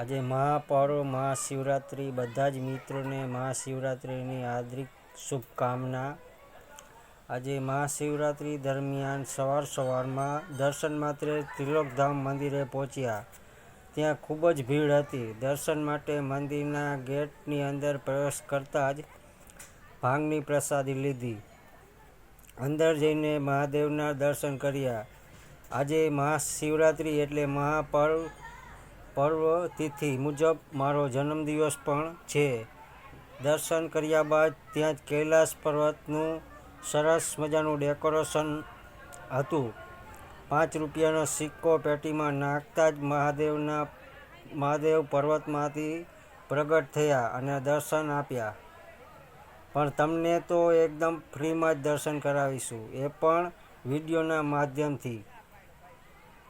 આજે મહાપર્વ, મહાશિવરાત્રિ, બધા જ મિત્રોને મહાશિવરાત્રિની હાર્દિક શુભકામના. આજે મહાશિવરાત્રિ દરમિયાન સવાર સવારમાં દર્શન માત્રે ત્રિલોકધામ મંદિરે પહોંચ્યા. ત્યાં ખૂબ જ ભીડ હતી. દર્શન માટે મંદિરના ગેટની અંદર પ્રવેશ કરતાં જ ભાંગની પ્રસાદી લીધી. અંદર જઈને મહાદેવના દર્શન કર્યા. આજે મહાશિવરાત્રિ એટલે મહાપર્વ પર્વ તિથિ મુજબ મારો જન્મદિવસ પણ છે. દર્શન કર્યા બાદ ત્યાં જ કૈલાસ પર્વતનું સરસ મજાનું ડેકોરેશન હતું. પાંચ રૂપિયાનો સિક્કો પેટીમાં નાખતા જ મહાદેવના, મહાદેવ પર્વતમાંથી પ્રગટ થયા અને દર્શન આપ્યા. પણ તમને તો એકદમ ફ્રીમાં જ દર્શન કરાવીશું. એ પણ વિડીયોના માધ્યમથી.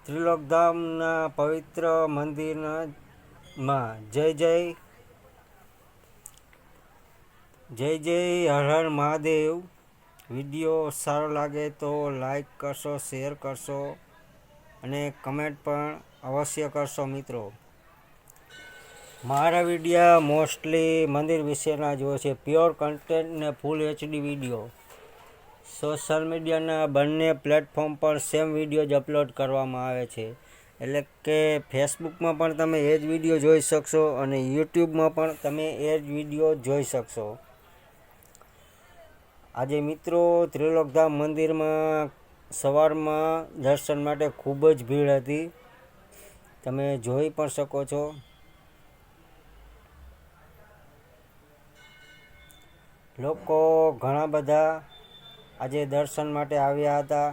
ત્રિલોકધામના પવિત્ર મંદિરમાં જય જય જય જય, હર હર મહાદેવ. વીડિયો સારો લાગે તો લાઈક કરશો, શેર કરશો અને કમેન્ટ પણ અવશ્ય કરશો મિત્રો. મારા વિડીયા મોસ્ટલી મંદિર વિશેના જ છે. પ્યોર કન્ટેન્ટ ને ફૂલ એચડી વીડિયો. સોશિયલ મીડિયાના બંને પ્લેટફોર્મ પર સેમ વીડિયો જ અપલોડ કરવામાં આવે છે. એટલે કે ફેસબુકમાં પણ તમે એ જ વીડિયો જોઈ શકશો અને યુટ્યુબમાં પણ તમે એ જ વીડિયો જોઈ શકશો. આજે મિત્રો ત્રિલોકધામ મંદિરમાં સવારમાં દર્શન માટે ખૂબ જ ભીડ હતી. તમે જોઈ પણ શકો છો. લોકો ઘણા બધા આજે દર્શન માટે આવ્યા હતા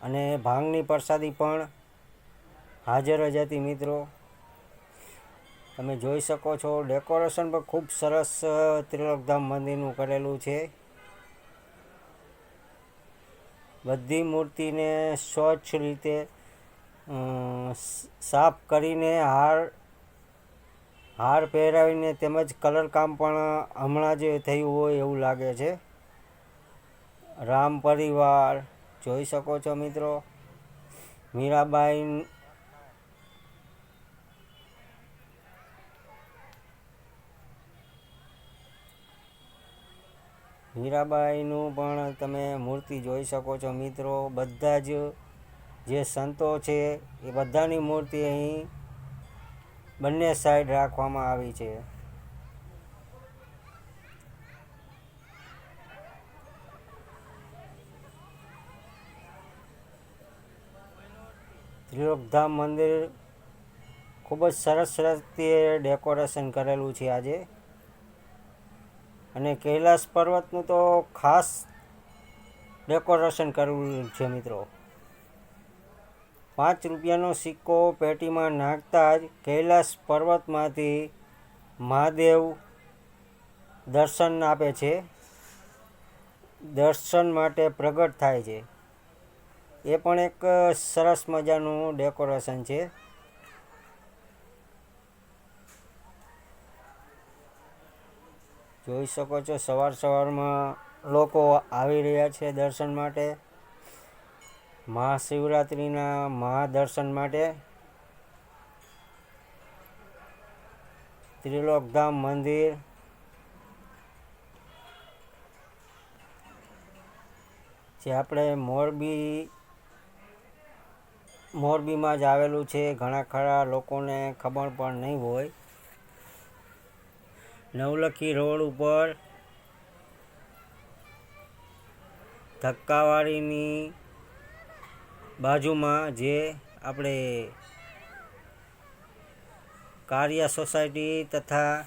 અને ભાંગની પ્રસાદી પણ હાજર જ હતી મિત્રો. તમે જોઈ શકો છો, ડેકોરેશન પણ ખૂબ સરસ ત્રિલોકધામ મંદિરનું કરેલું છે. બધી મૂર્તિને સ્વચ્છ રીતે સાફ કરીને હાર હાર પહેરાવીને તેમજ કલર કામ પણ હમણાં જ થયું હોય એવું લાગે છે. રામ પરિવાર, જોઈ શકો છો મિત્રો. મીરાબાઈ મીરાબાઈનું પણ તમે મૂર્તિ જોઈ શકો છો મિત્રો. બધા જ જે સંતો છે, એ બધાની મૂર્તિ અહીં બંને સાઈડ રાખવામાં આવી છે. ત્રિલોકધામ મંદિર ખૂબ જ સરસ રીતે ડેકોરેશન કરેલું છે આજે. અને કૈલાસ પર્વતનું તો ખાસ ડેકોરેશન કરેલું છે મિત્રો. પાંચ રૂપિયાનો સિક્કો પેટીમાં નાખતા જ કૈલાસ પર્વતમાંથી મહાદેવ દર્શન આપે છે. દર્શન માટે પ્રગટ થાય છે. એ પણ એક સરસ મજાનું ડેકોરેશન છે. જોઈ શકો છો સવાર સવારમાં લોકો આવી રહ્યા છે દર્શન માટે. મહાશિવરાત્રિના મહાદર્શન માટે. ત્રિલોકધામ મંદિર. જે આપણે મોરબી મોરબીમાં જ આવેલું છે. ઘણા ખરા લોકોને ખબર પણ નહીં હોય. નવલખી રોડ ઉપર ધક્કાવાળીની બાજુમાં જે આપણે કારિયા સોસાયટી તથા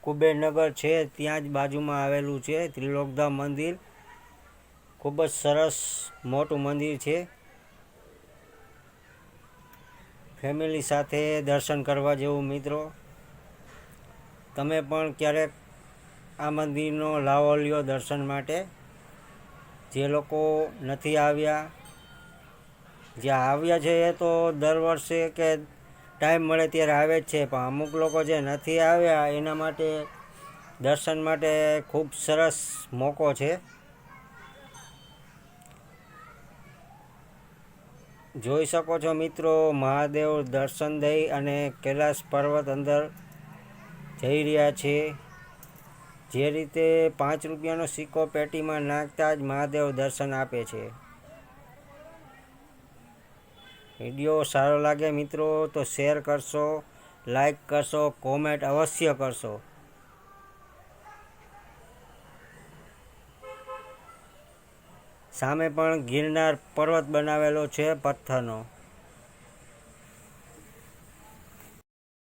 કુબેરનગર છે, ત્યાં જ બાજુમાં આવેલું છે. ત્રિલોકધામ મંદિર. ખૂબ જ સરસ મોટું મંદિર છે. ફેમિલી સાથે દર્શન કરવા જેવું મિત્રો. તમે પણ ક્યારેક આ મંદિરનો લાવો લ્યો દર્શન માટે. જે લોકો નથી આવ્યા જે આવ્યા છે એ તો દર વર્ષે કે ટાઈમ મળે ત્યારે આવે જ છે, પણ અમુક લોકો જે નથી આવ્યા, એના માટે દર્શન માટે ખૂબ સરસ મોકો છે. જોઈ શકો છો મિત્રો, મહાદેવ દર્શન દઈ અને કૈલાસ પર્વત અંદર જઈ રહ્યા છે. જે રીતે પાંચ રૂપિયાનો સિક્કો પેટીમાં નાખતા જ મહાદેવ દર્શન આપે છે. વીડિયો સારો લાગે મિત્રો તો શેર કરશો, લાઈક કરશો, કોમેન્ટ અવશ્ય કરશો. સામે પણ ગિરનાર પર્વત બનાવેલો છે પથ્થરનો.